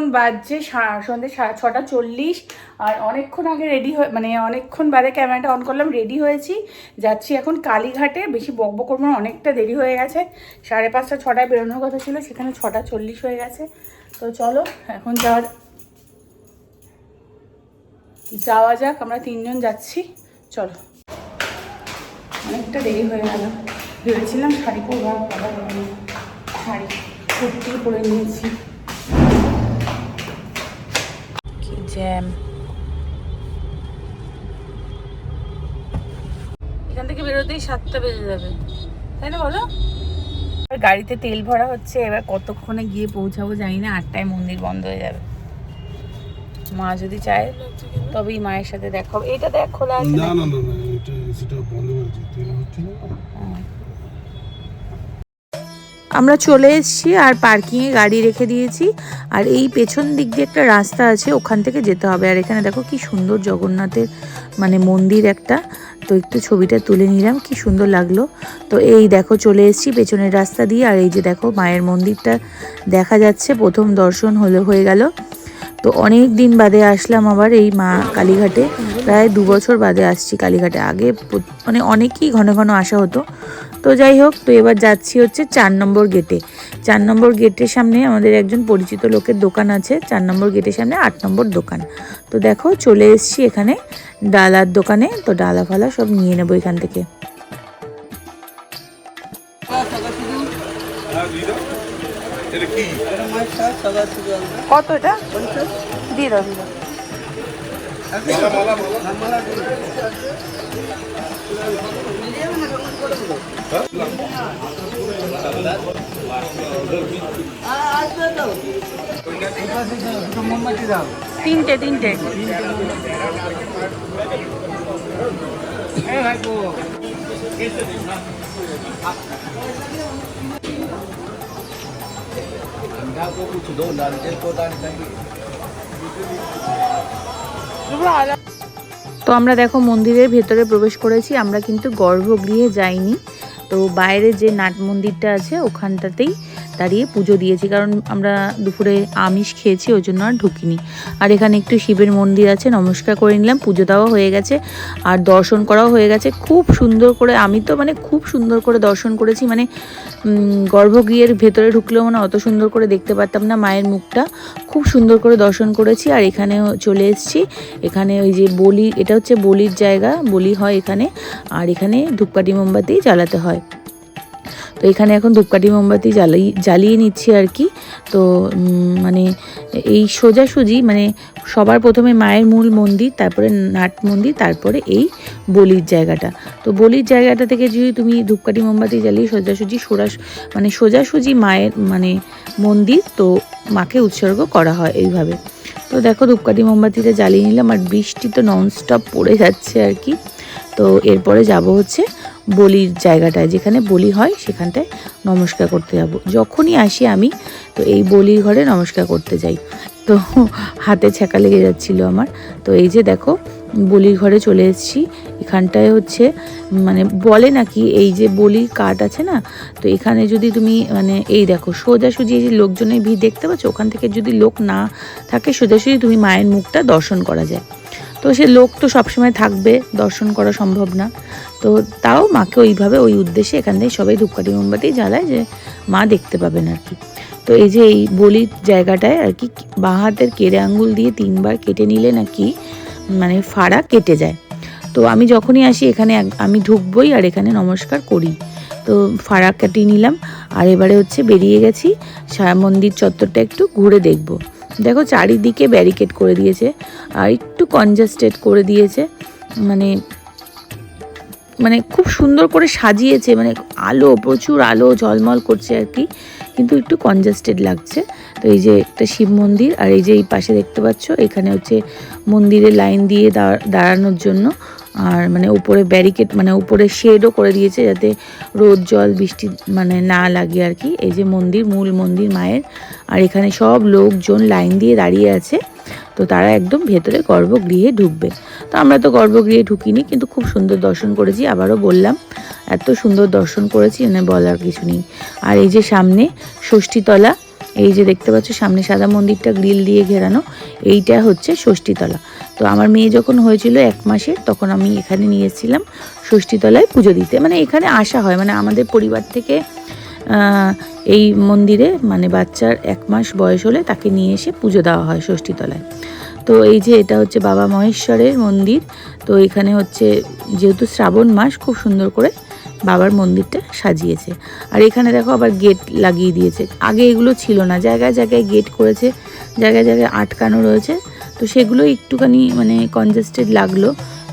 বাজছে সা- সন্ধ্যে ছটা চল্লিশ। আর অনেকক্ষণ আগে রেডি হয়ে মানে অনেকক্ষণ বাদে ক্যামেরাটা অন করলাম রেডি হয়েছি। যাচ্ছি এখন কালীঘাটে, বেশি বকবক করব অনেকটা দেরি হয়ে গেছে। সাড়ে পাঁচটা, ছটায় বেরোনোর কথা ছিল, সেখানে ছটা চল্লিশ হয়ে গেছে। তো চলো, এখন যাওয়ার যাওয়া যাক, আমরা তিনজন যাচ্ছি। চলো। অনেকটা দেরি হয়ে গেল। ভেবেছিলাম শাড়ি পরবো। শাড়ি কুর্তি পরে নিয়েছি। জ্যাম এখান থেকে বেরোতেই সাতটা বেজে যাবে। তাই না বলো? আর গাড়িতে তেল ভরা হচ্ছে এবার কতক্ষণে গিয়ে পৌঁছাবো জানি না আটটায় মন্দির বন্ধ হয়ে যাবে। মা যদি চায় তবেই মায়ের সাথে দেখা হবে। এটা দেখ খোলা আছে না না না না এটা সেটা বন্ধ করেছে তেল হচ্ছে না। আমরা চলে এসেছি আর পার্কিংয়ে গাড়ি রেখে দিয়েছি। আর এই পেছন দিক দিয়ে একটা রাস্তা আছে, ওখান থেকে যেতে হবে। আর এখানে দেখো কি সুন্দর জগন্নাথের মানে মন্দির একটা। তো একটু ছবিটা তুলে নিলাম, কি সুন্দর লাগল। তো এই দেখো চলে এসেছি পেছনের রাস্তা দিয়ে। আর এই যে দেখো মায়ের মন্দিরটা দেখা যাচ্ছে, প্রথম দর্শন হলো, হয়ে গেল। তো অনেক দিন বাদে আসলাম আবার এই মা কালীঘাটে। প্রায় দু বছর বাদে আসছি কালীঘাটে। আগে মানে অনেকই ঘন ঘন আসা হতো। তো যাই হোক তো এবার যাচ্ছি হচ্ছে চার নম্বর গেটে চার নম্বর গেটের সামনে আমাদের একজন পরিচিত লোকের দোকান আছে চার নম্বর গেটের সামনে আট নম্বর দোকান। তো দেখো চলে এসেছি এখানে ডালার দোকানে তো ডালা ফালা সব নিয়ে নেব এখান থেকে। কত এটা? দিয়ে দাও দিয়ে দাও তিনটে তিনটে তো আমরা দেখো মন্দিরের ভেতরে প্রবেশ করেছি, আমরা কিন্তু গর্ভগৃহে যাইনি। তো বাইরে যে নাট মন্দিরটা আছে, ওখানটাতেই দাঁড়িয়ে পুজো দিয়েছি, কারণ আমরা দুপুরে আমিষ খেয়েছি, ওই জন্য আর ঢুকিনি। আর এখানে একটু শিবের মন্দির আছে, নমস্কার করে নিলাম, পুজো দেওয়া হয়ে গেছে, আর দর্শন করাও হয়ে গেছে। খুব সুন্দর করে, আমি তো মানে খুব সুন্দর করে দর্শন করেছি মানে গর্ভগৃহের ভেতরে ঢুকলেও মানে অত সুন্দর করে দেখতে পারতাম না মায়ের মুখটা। খুব সুন্দর করে দর্শন করেছি, আর এখানে চলে এসেছি। এখানে ওই যে বলি, এটা হচ্ছে বলির জায়গা, বলি হয় এখানে, আর এখানে ধূপকাঠি মোমবাতি জ্বালাতে হয়। তো এখানে এখন ধূপকাঠি মোমবাতি জ্বালাই, জ্বালিয়ে নিচ্ছি আর কি। তো মানে এই সোজাসুজি মানে সবার প্রথমে মায়ের মূল মন্দির, তারপরে নাট মন্দির, তারপরে এই বলির জায়গাটা। তো বলির জায়গাটা থেকে যদি তুমি ধূপকাঠি মোমবাতি জ্বালিয়ে সোজাসুজি সোজা মানে সোজাসুজি মায়ের মানে মন্দির, তো মাকে উৎসর্গ করা হয় এইভাবে। তো দেখো ধূপকাঠি মোমবাতিটা জ্বালিয়ে নিলাম আর বৃষ্টি তো ননস্টপ পড়ে যাচ্ছে আর কি। তো এরপরে যাব হচ্ছে বলির জায়গাটায়, যেখানে বলি হয়, সেখানটায় নমস্কার করতে যাব। যখনই আসি আমি, তো এই বলির ঘরে নমস্কার করতে যাই। তো হাতে ছ্যাঁকা লেগে যাচ্ছিল আমার। তো এই যে দেখো, বলির ঘরে চলে এসেছি। এখানটায় হচ্ছে মানে বলে নাকি, এই যে বলির কাঠ আছে না, তো এখানে যদি তুমি মানে এই দেখো, সোজাসুজি এই যে লোকজনের ভিড় দেখতে পাচ্ছ? ওখান থেকে যদি লোক না থাকে, সোজাসুজি তুমি মায়ের মুখটা দর্শন করা যায়। তো সে লোক তো সবসময় থাকবে, দর্শন করা সম্ভব না। তো তাও মাকে ওইভাবে ওই উদ্দেশ্যে এখান থেকে সবাই ধূপকাঠি, মোমবাতি জ্বালায় যে মা দেখতে পাবেন আর কি। তো এই যে এই বলির জায়গাটায় আর কি, বাঁ হাতের কেড়ে আঙ্গুল দিয়ে তিনবার কেটে নিলে নাকি মানে ফাড়া কেটে যায়। তো আমি যখনই আসি এখানে আমি ঢুকবই আর এখানে নমস্কার করি। তো ফাড়া কাটিয়ে নিলাম, আর এবারে হচ্ছে বেরিয়ে গেছি মন্দির চত্বরটা একটু ঘুরে দেখব। দেখো চারিদিকে ব্যারিকেড করে দিয়েছে, আর একটু কনজাস্টেড করে দিয়েছে মানে মানে খুব সুন্দর করে সাজিয়েছে মানে আলো, প্রচুর আলো ঝলমল করছে আর কি, কিন্তু একটু কনজাস্টেড লাগছে। তো এই যে একটা শিব মন্দির, আর এই যে এই পাশে দেখতে পাচ্ছ, এখানে হচ্ছে মন্দিরের লাইন দিয়ে দাঁড়- দাঁড়ানোর জন্য আর মানে উপরে ব্যারিকেড মানে উপরে শেডও করে দিয়েছে যাতে রোদ, জল, বৃষ্টি মানে না লাগে আর কি। এই যে মন্দির, মূল মন্দির মায়ের। আর এখানে সব লোকজন লাইন দিয়ে দাঁড়িয়ে আছে। তো তারা একদম ভেতরে গর্ভগৃহে ঢুকবে। তো আমরা তো গর্ভগৃহে ঢুকিনি, কিন্তু খুব সুন্দর দর্শন করেছি। আবারও বললাম, এত সুন্দর দর্শন করেছি মানে বলার কিছু নেই। আর এই যে সামনে ষষ্ঠীতলা, এই যে দেখতে পাচ্ছ, সামনে সাদা মন্দিরটা গ্রিল দিয়ে ঘেরানো, এইটা হচ্ছে ষষ্ঠীতলা। তো আমার মেয়ে যখন হয়েছিল এক মাসের তখন আমি এখানে নিয়েছিলাম ষষ্ঠীতলায় পুজো দিতে। মানে এখানে আসা হয় মানে আমাদের পরিবার থেকে এই মন্দিরে মানে বাচ্চার এক মাস বয়স হলে তাকে নিয়ে এসে পুজো দেওয়া হয় ষষ্ঠীতলায়। তো এই যে এটা হচ্ছে বাবা মহেশ্বরের মন্দির, তো এখানে হচ্ছে যেহেতু শ্রাবণ মাস, খুব সুন্দর করে বাবার মন্দিরটা সাজিয়েছে। আর এখানে দেখো আবার গেট লাগিয়ে দিয়েছে। আগে এগুলো ছিল না, জায়গায় জায়গায় গেট করেছে, জায়গায় জায়গায় আটকানো রয়েছে। তো সেগুলো একটুখানি মানে কনজেস্টেড লাগল।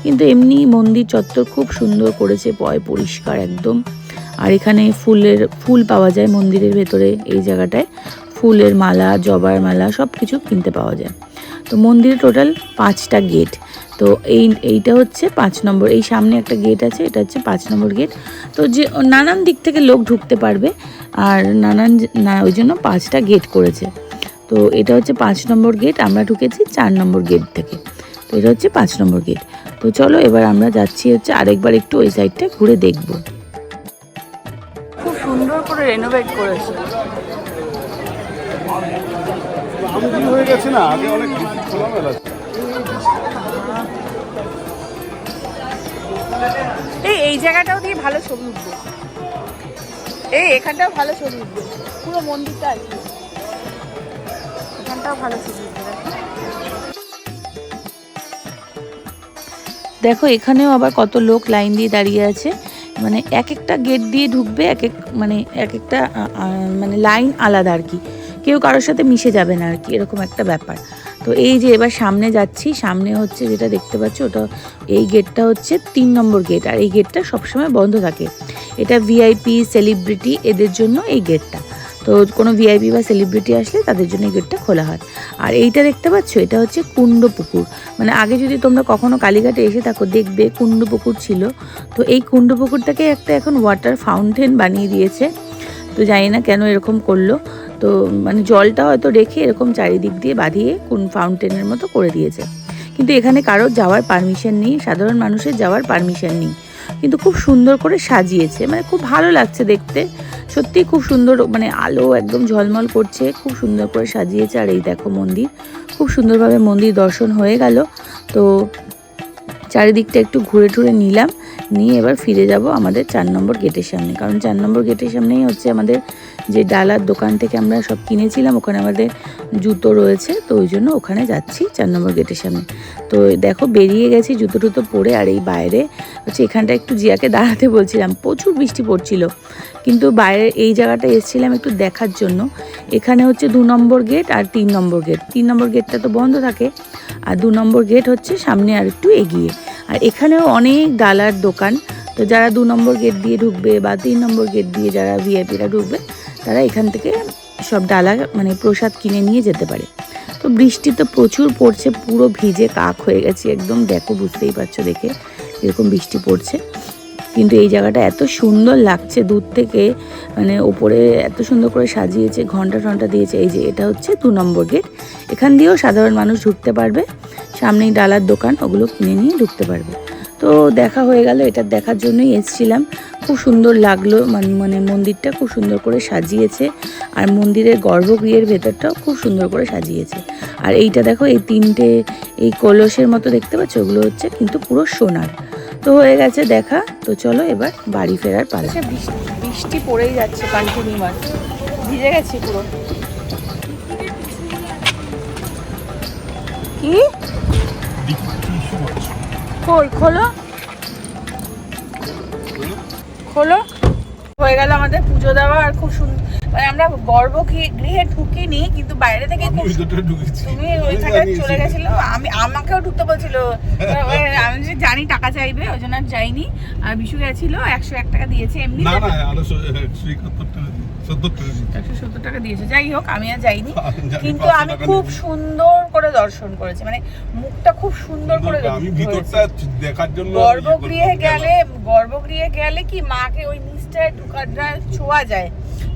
কিন্তু এমনি মন্দির চত্বর খুব সুন্দর করেছে, পয় পরিষ্কার একদম। আর এখানে ফুলের, ফুল পাওয়া যায় মন্দিরের ভেতরে এই জায়গাটায়। ফুলের মালা, জবার মালা সব কিছু কিনতে পাওয়া যায়। তো মন্দিরে টোটাল পাঁচটা গেট তো এই, এইটা হচ্ছে পাঁচ নম্বর, এই সামনে একটা গেট আছে, এটা হচ্ছে পাঁচ নম্বর গেট তো যে নানান দিক থেকে লোক ঢুকতে পারবে, আর নানান ওই জন্য পাঁচটা গেট করেছে। তো এটা হচ্ছে পাঁচ নম্বর গেট আমরা ঢুকেছি চার নম্বর গেট থেকে। তো এটা হচ্ছে পাঁচ নম্বর গেট তো চলো এবার আমরা যাচ্ছি হচ্ছে আরেকবার একটু ওই সাইডটা ঘুরে দেখব। খুব সুন্দর করে এই জায়গাটাও দিয়ে ভালো ছবি উঠবে। এই, এখানটাও ভালো ছবি উঠবে। পুরো মন্দিরটা আর দেখো। এখানেও আবার কত লোক লাইন দিয়ে দাঁড়িয়ে আছে। মানে এক একটা গেট দিয়ে ঢুকবে, এক এক মানে এক একটা মানে লাইন আলাদা আর কি। কেউ কারোর সাথে মিশে যাবে না আর কি, এরকম একটা ব্যাপার। তো এই যে এবার সামনে যাচ্ছি, সামনে হচ্ছে যেটা দেখতে পাচ্ছ, ওটা এই গেটটা হচ্ছে তিন নম্বর গেট। আর এই গেটটা সবসময় বন্ধ থাকে। এটা ভিআইপি সেলিব্রিটি এদের জন্য এই গেটটা। তো কোনো ভিআইপি বা সেলিব্রিটি আসলে তাদের জন্য এই গেটটা খোলা হয়। আর এইটা দেখতে পাচ্ছ, এটা হচ্ছে কুণ্ড পুকুর মানে আগে যদি তোমরা কখনো কালীঘাটে এসে থাকো, দেখবে কুণ্ড পুকুর ছিল। তো এই কুণ্ড পুকুরটাকে একটা এখন ওয়াটার ফাউন্টেন বানিয়ে দিয়েছে। তো জানি না কেন এরকম করল। তো মানে জলটা হয়তো রেখে এরকম চারিদিক দিয়ে বাঁধিয়ে কোন ফাউন্টেনের মতো করে দিয়েছে। কিন্তু এখানে কারোর যাওয়ার পারমিশন নেই, সাধারণ মানুষের যাওয়ার পারমিশন নেই। কিন্তু খুব সুন্দর করে সাজিয়েছে। মানে খুব ভালো লাগছে দেখতে। সত্যি খুব সুন্দর মানে আলো একদম ঝলমল করছে। খুব সুন্দর করে সাজিয়েছে। আর এই দেখো মন্দির। খুব সুন্দরভাবে মন্দির দর্শন হয়ে গেল। তো চারিদিকটা একটু ঘুরে টুরে নিলাম। নিয়ে এবার ফিরে যাব আমাদের চার নম্বর গেটের সামনে। কারণ চার নম্বর গেটের সামনেই হচ্ছে আমাদের যে ডালার দোকান থেকে আমরা সব কিনেছিলাম, ওখানে আমাদের জুতো রয়েছে, তো ওই জন্য ওখানে যাচ্ছি চার নম্বর গেটের সামনে। তো দেখো বেরিয়ে গেছি, জুতো টুতো পরে আর এই বাইরে, হচ্ছে এখানটা একটু জিয়াকে দাঁড়াতে বলছিলাম, প্রচুর বৃষ্টি পড়ছিল, কিন্তু বাইরে এই জায়গাটা এসেছিলাম একটু দেখার জন্য। এখানে হচ্ছে দু নম্বর গেট আর তিন নম্বর গেট তিন নম্বর গেটটা তো বন্ধ থাকে, আর দু নম্বর গেট হচ্ছে সামনে আর একটু এগিয়ে। আর এখানেও অনেক ডালার দোকান, তো যারা দু নম্বর গেট দিয়ে ঢুকবে বা তিন নম্বর গেট দিয়ে যারা ভিআইপিরা ঢুকবে তারা এখান থেকে সব ডালা মানে প্রসাদ কিনে নিয়ে যেতে পারে। তো বৃষ্টি তো প্রচুর পড়ছে, পুরো ভিজে কাক হয়ে গেছে একদম। দেখো, বুঝতেই পারছ দেখে এরকম বৃষ্টি পড়ছে। কিন্তু এই জায়গাটা এত সুন্দর লাগছে দূর থেকে মানে ওপরে এত সুন্দর করে সাজিয়েছে, ঘণ্টা টন্টা দিয়েছে। এই যে, এটা হচ্ছে দু নম্বর গেট। এখান দিয়েও সাধারণ মানুষ ঢুকতে পারবে। সামনেই ডালার দোকান, ওগুলো কিনে নিয়ে ঢুকতে পারবে। তো দেখা হয়ে গেল, এটা দেখার জন্যই এসেছিলাম। খুব সুন্দর লাগল মানে মানে মন্দিরটা খুব সুন্দর করে সাজিয়েছে। আর মন্দিরের গর্ভগৃহের ভেতরটাও খুব সুন্দর করে সাজিয়েছে। আর এইটা দেখো এই তিনটে এই কলসের মতো দেখতে পাচ্ছ? ওগুলো হচ্ছে কিন্তু পুরো সোনার। তো হয়ে গেছে দেখা তো চলো এবার বাড়ি ফেরার পালা। আচ্ছা বৃষ্টি বৃষ্টি পড়েই যাচ্ছে কন্টিনিউয়াস ভিজে গেছি পুরো। কি? খোল খোলো। খোলো হয়ে গেল আমাদের পুজো দেওয়া আর খুব সুন্দর মানে আমরা গর্ব গৃহে ঢুকিনি কিন্তু বাইরে থেকে তুমি ওই ওইখানে চলে। গেছিল। আমি আমাকেও ঢুকতে বলছিল। আমি যে জানি টাকা চাইবে ওই জন্য আর যাইনি। আর বিশু গেছিল একশো এক টাকা দিয়েছে এমনি না না একশো টাকা দিয়েছে। যাই হোক আমি আর যাইনি। কিন্তু আমি খুব সুন্দর করে দর্শন করেছি। মানে মুখটা খুব সুন্দর করে আমি ভিতরটা দেখার জন্য গর্ভগৃহে ইয়ে গেলে গর্ভগৃহে গেলে কি মাকে ওই নিচটায় ঢুকাটা ছোঁয়া যায়?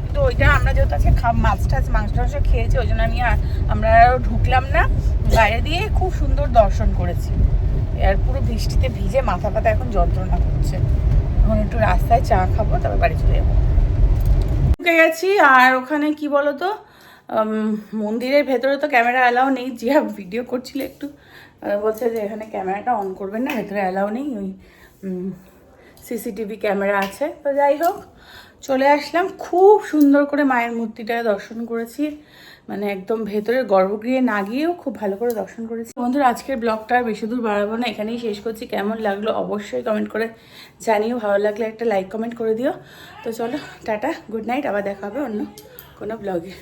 কিন্তু ওইটা আমরা যেহেতু আজকে মাছ টাছ মাংস টাংস খেয়েছি ওই জন্য আমি আর আমরা ঢুকলাম না। বাইরে দিয়ে খুব সুন্দর দর্শন করেছি। আর পুরো বৃষ্টিতে ভিজে মাথা পাতা এখন যন্ত্রণা করছে। এখন একটু রাস্তায় চা খাব তারপর বাড়ি চলে যাব। ঢুকে গেছি, আর ওখানে কি বলো তো মন্দিরের ভেতরে তো ক্যামেরা অ্যালাউ নেই, জিয়া ভিডিও করছিল একটু বলছে যে এখানে ক্যামেরাটা অন করবেন না, ভেতরে অ্যালাউ নেই, ওই সিসিটিভি ক্যামেরা আছে, তো যাই হোক চলে আসলাম। খুব সুন্দর করে মায়ের মূর্তিটা দর্শন করেছি। মানে একদম ভেতরের গর্ভগৃহে না গিয়েও খুব ভালো করে দর্শন করেছি। বন্ধুরা, আজকের ব্লগটা আর বেশি দূর বাড়াবো না। এখানেই শেষ করছি। কেমন লাগল অবশ্যই কমেন্ট করে জানিও। ভালো লাগলে একটা লাইক কমেন্ট করে দিও। তো চলো, টাটা গুড নাইট আবার দেখা হবে অন্য কোনো ব্লগে